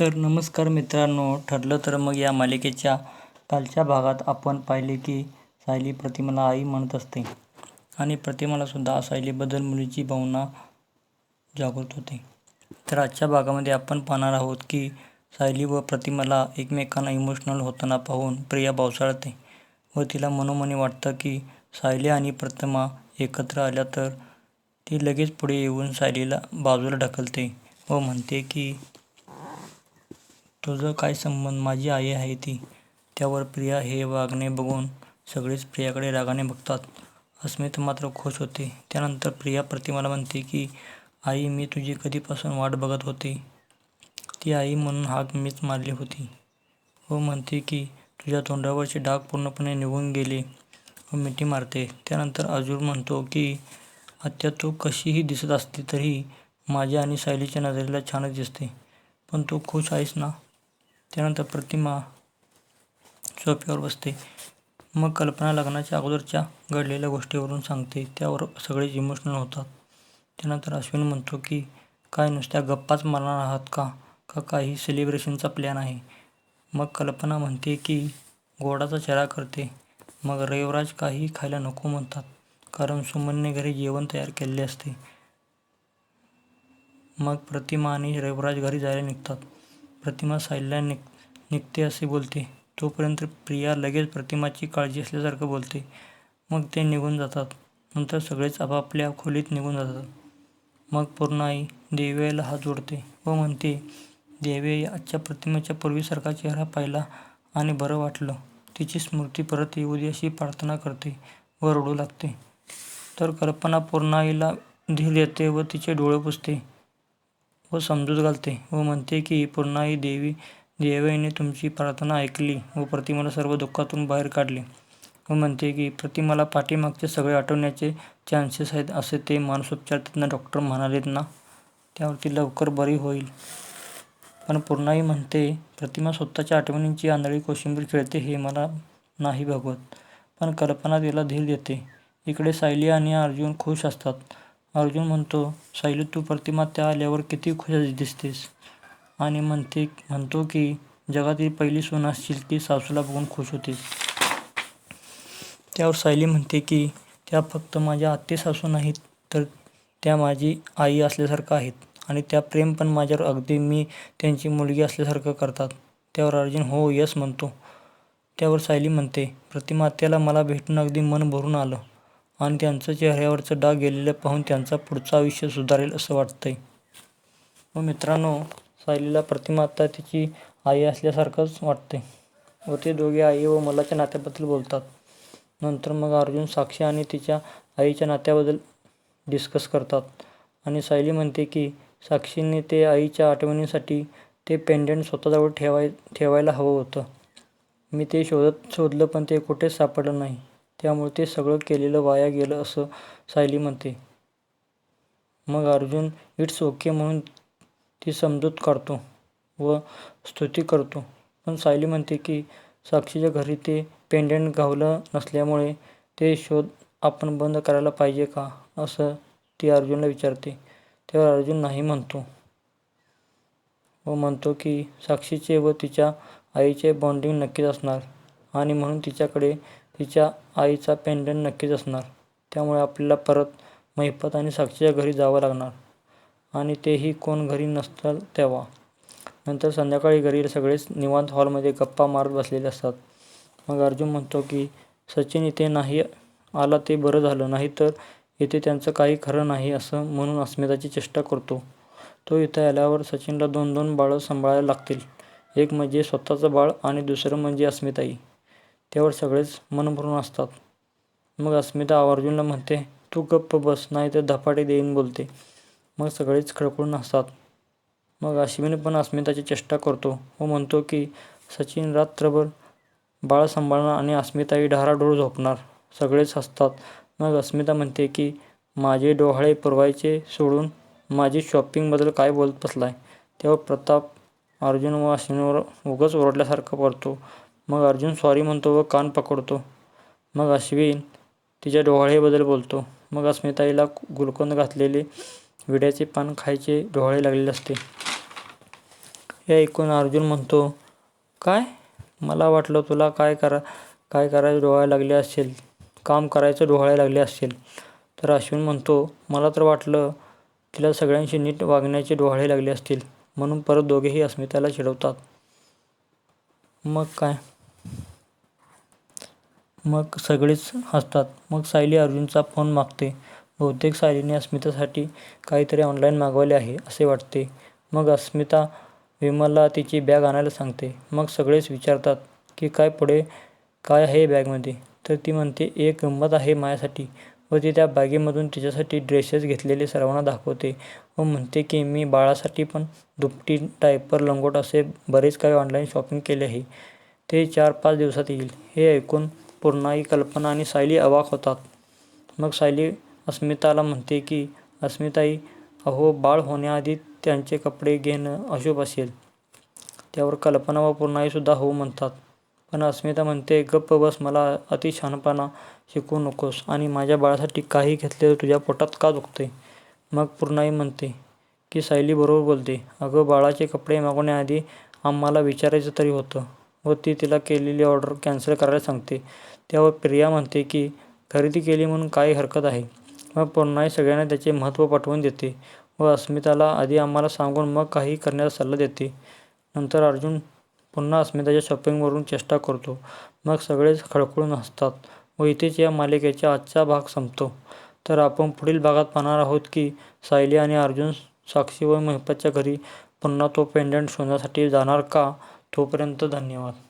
तर नमस्कार मित्रांनो ठरलं तर मग या मालिकेच्या कालच्या भागात आपण पाहिले की सायली प्रतिमाला आई म्हणत असते आणि प्रतिमालासुद्धा सायलीबद्दल मुलीची भावना जागृत होते. तर आजच्या भागामध्ये आपण पाहणार आहोत की सायली व प्रतिमाला एकमेकांना इमोशनल होताना पाहून प्रिया भावसाळते व तिला मनोमनी वाटतं की सायली आणि प्रतिमा एकत्र आल्या तर ती लगेच पुढे येऊन सायलीला बाजूला ढकलते व म्हणते की तुझं काय संबंध माझी आई आहे ती. त्यावर प्रिया हे वागणे बघून सगळेच प्रियाकडे रागाने बघतात. अस्मिता मात्र खूश होते. त्यानंतर प्रिया प्रतिमाला म्हणते की आई मी तुझी कधीपासून वाट बघत होते. ती आई म्हणून हाक मीच मारली होती व म्हणते की तुझ्या तोंडावरचे डाग पूर्णपणे निघून गेले व मिठी मारते. त्यानंतर अर्जुन म्हणतो की आत्या तू कशीही दिसत असली तरी माझ्या आणि सायलीच्या नजरेला छानच दिसते. पण तू खूश आहेस ना? त्यानंतर प्रतिमा सोप्यावर बसते. मग कल्पना लग्नाच्या अगोदरच्या घडलेल्या गोष्टीवरून सांगते. त्यावर सगळेच इमोशनल होतात. त्यानंतर अश्विन म्हणतो की काय नुसत्या गप्पाच मारणार आहात का का काही सेलिब्रेशनचा प्लॅन आहे? मग कल्पना म्हणते की गोडाचा चेहरा करते. मग रविराज काहीही खायला नको म्हणतात कारण सुमनने घरी जेवण तयार केलेले असते. मग प्रतिमा आणि रविराज घरी जायला निघतात. प्रतिमा सायलीला निघते असे बोलते तोपर्यंत प्रिया लगेच प्रतिमाची काळजी असल्यासारखं बोलते. मग ते निघून जातात. नंतर सगळेच आपापल्या खोलीत निघून जातात. मग पूर्णाई देवयाईला हात जोडते व म्हणते देवयाई आजच्या प्रतिमेच्या पूर्वीसारखा चेहरा पाहिला आणि बरं वाटलं. तिची स्मृती परत येऊ दे अशी प्रार्थना करते व रडू लागते. तर कल्पना पूर्णाईला धीर येते व तिचे डोळे पुसते व समजूत घालते व म्हणते की पूर्णाई देवीने तुमची प्रार्थना ऐकली व प्रतिमाला सर्व दुःखातून बाहेर काढले व म्हणते की प्रतिमाला पाठीमागचे सगळे आठवण्याचे चान्सेस आहेत असे ते मानसोपचार त्यांना डॉक्टर म्हणालेत ना त्यावरती लवकर बरी होईल. पण पूर्णाई म्हणते प्रतिमा स्वतःच्या आठवणींची आंधळी कोशिंबीर खेळते हे मला नाही भगवत पण कल्पना तिला धीर देते. इकडे सायली आणि अर्जुन खुश असतात. अर्जुन म्हणतो सायली तू प्रतिमा त्या आल्यावर किती खुश दिसतेस आणि म्हणते म्हणतो की जगातील पहिली सून असशील की सासूला बघून खूश होतेस. त्यावर सायली म्हणते की त्या फक्त माझ्या आत्ते सासू नाहीत तर त्या माझी आई असल्यासारखं आहेत आणि त्या प्रेम पण माझ्यावर अगदी मी त्यांची मुलगी असल्यासारखं करतात. त्यावर अर्जुन हो यस म्हणतो. त्यावर सायली म्हणते प्रतिमा आत्याला मला भेटून अगदी मन भरून आलं आणि त्यांचं चेहऱ्यावरचं डाग गेलेलं पाहून त्यांचा पुढचं आयुष्य सुधारेल असं वाटतंय. व मित्रांनो सायलीला प्रतिमा आता तिची आई असल्यासारखंच वाटते व ते दोघे आई व मुलाच्या नात्याबद्दल बोलतात. नंतर मग अर्जुन साक्षी आणि तिच्या आईच्या नात्याबद्दल डिस्कस करतात आणि सायली म्हणते की साक्षीने ते आईच्या आठवणीसाठी ते पेंडंट स्वतःजवळ ठेवायला हवं होतं. मी ते शोधत शोधलं पण ते कुठेच सापडलं नाही त्यामुळे ते सगळं केलेलं वाया गेलं असं सायली म्हणते. मग अर्जुन इट्स ओके म्हणून ती समजूत काढतो व स्तुती करतो. पण सायली म्हणते की साक्षीच्या घरी ते पेंडंट घावलं नसल्यामुळे ते शोध आपण बंद करायला पाहिजे का असं ती अर्जुनला विचारते. त्यावर अर्जुन नाही म्हणतो व म्हणतो की साक्षीचे व तिच्या आईचे बॉन्डिंग नक्कीच असणार आणि म्हणून तिच्याकडे तिच्या आईचा पेंडंट नक्कीच असणार. त्यामुळे आपल्याला परत महिपत आणि साक्षीच्या घरी जावं लागणार आणि तेही कोण घरी नसतं तेव्हा. नंतर संध्याकाळी घरी सगळेच निवांत हॉलमध्ये गप्पा मारत बसलेले असतात. मग अर्जुन म्हणतो की सचिन इथे नाही आला ते बरं झालं नाही तर इथे त्यांचं काही खरं नाही असं म्हणून अस्मिताची चेष्टा करतो. तो इथे आल्यावर सचिनला दोन दोन बाळं सांभाळायला लागतील. एक म्हणजे स्वतःचं बाळ आणि दुसरं म्हणजे अस्मिताई. त्यावर सगळेच मन भरून मग अस्मिता अर्जुनला म्हणते तू गप्प बस नाही तर धपाटे देईन बोलते. मग सगळेच खळखळून हसतात. मग अश्विन पण अस्मिताची चेष्टा करतो व म्हणतो की सचिन रात्रभर बाळ सांभाळणार आणि अस्मिताही ढाराढोर झोपणार. सगळेच हसतात. मग अस्मिता म्हणते की माझे डोहाळे पुरवायचे सोडून माझी शॉपिंगबद्दल काय बोलत बसलाय. तेव्हा प्रताप अर्जुन व अश्विनवर उगाच ओरडल्यासारखं पडतो मग अर्जुन सॉरी म्हणतो व कान पकडतो. मग अश्विन तिच्या डोहाळेबद्दल बोलतो. मग अस्मिताईला गुलकंद घातलेले विड्याचे पान खायचे डोहाळे लागलेले असते. हे ऐकून अर्जुन म्हणतो काय मला वाटलं तुला काय करा काय करायचं डोहाळे लागले असेल काम करायचं डोहाळे लागले असेल तर अश्विन म्हणतो मला तर वाटलं तिला सगळ्यांशी नीट वागण्याचे डोहाळे लागले असतील म्हणून परत दोघेही अस्मिताला चिडवतात मग काय मग सगळेच हसतात. मग सायली अर्जुनचा फोन मागते. बहुतेक सायलीने अस्मितासाठी काहीतरी ऑनलाईन मागवले आहे असे वाटते. मग अस्मिता विमलला तिची बॅग आणायला सांगते. मग सगळेच विचारतात की काय पुढे काय आहे बॅगमध्ये तर ती म्हणते एक गंमत आहे माझ्यासाठी. व ती त्या बॅगेमधून तिच्यासाठी ड्रेसेस घेतलेले सर्वांना दाखवते. व म्हणते की मी बाळासाठी पण दुपटी डायपर लंगोट असे बरेच काही ऑनलाईन शॉपिंग केले आहे. ते चार पाच दिवसात येईल. हे ऐकून पूर्णाई कल्पना आणि सायली अवाक होतात. मग सायली अस्मिताला म्हणते की अस्मिताई अहो बाळ होण्याआधी त्यांचे कपडे घेणं अशुभ असेल. त्यावर कल्पना व पूर्णाईसुद्धा हो म्हणतात. पण अस्मिता म्हणते गप्प बस मला अति शहाणपणा शिकवू नकोस आणि माझ्या बाळासाठी काही घेतले तर तुझ्या पोटात का दुखते मग पूर्णाई म्हणते की सायली बरोबर बोलते. अगं बाळाचे कपडे मागवण्याआधी आम्हाला विचारायचं तरी होतं. व ती तिला केलेली ऑर्डर कॅन्सल करायला सांगते. त्यावर प्रिया म्हणते की खरेदी केली म्हणून काही हरकत आहे. मग पुन्हाही सगळ्यांना त्याचे महत्त्व पटवून देते. व अस्मिताला आधी आम्हाला सांगून मग काही करण्याचा सल्ला देते. नंतर अर्जुन पुन्हा अस्मिताच्या शॉपिंगवरून चेष्टा करतो. मग सगळेच खळखळून हसतात. व इथेच या मालिकेचा आजचा भाग संपतो. तर आपण पुढील भागात पाहणार आहोत की सायली आणि अर्जुन साक्षी व महिपतच्या घरी पुन्हा तो पेंडंट शोधण्यासाठी जाणार का? तोपर्यंत धन्यवाद.